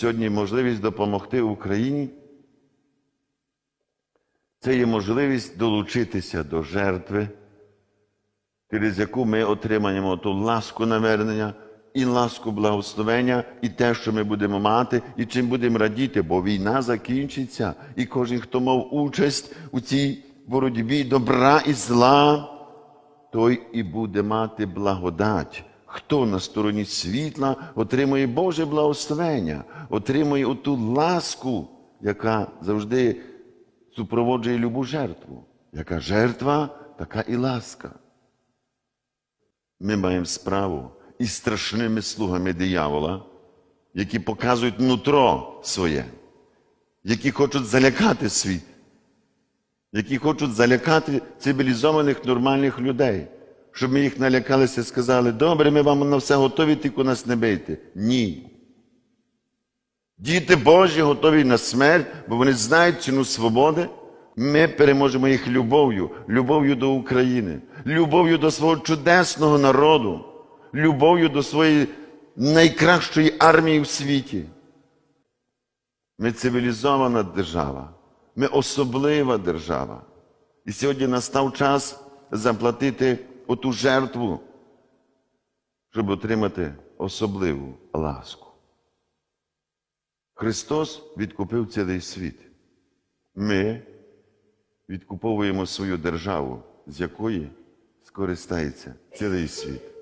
Сьогодні можливість допомогти Україні. Це є можливість долучитися до жертви, через яку ми отримаємо ту ласку навернення і ласку благословення, і те, що ми будемо мати, і чим будемо радіти, бо війна закінчиться, і кожен, хто мав участь у цій боротьбі добра і зла, той і буде мати благодать. Хто на стороні світла отримує Боже благословення, отримує оту ласку, яка завжди супроводжує любу жертву. Яка жертва, така і ласка. Ми маємо справу із страшними слугами диявола, які показують нутро своє, які хочуть залякати світ, які хочуть залякати цивілізованих нормальних людей, щоб ми їх налякалися і сказали, добре, ми вам на все готові, тільки нас не бийте. Ні. Діти Божі готові на смерть, бо вони знають ціну свободи. Ми переможемо їх любов'ю, любов'ю до України, любов'ю до свого чудесного народу, любов'ю до своєї найкращої армії в світі. Ми цивілізована держава, ми особлива держава. І сьогодні настав час заплатити оту жертву, щоб отримати особливу ласку. Христос відкупив цілий світ. Ми відкуповуємо свою державу, з якої скористається цілий світ.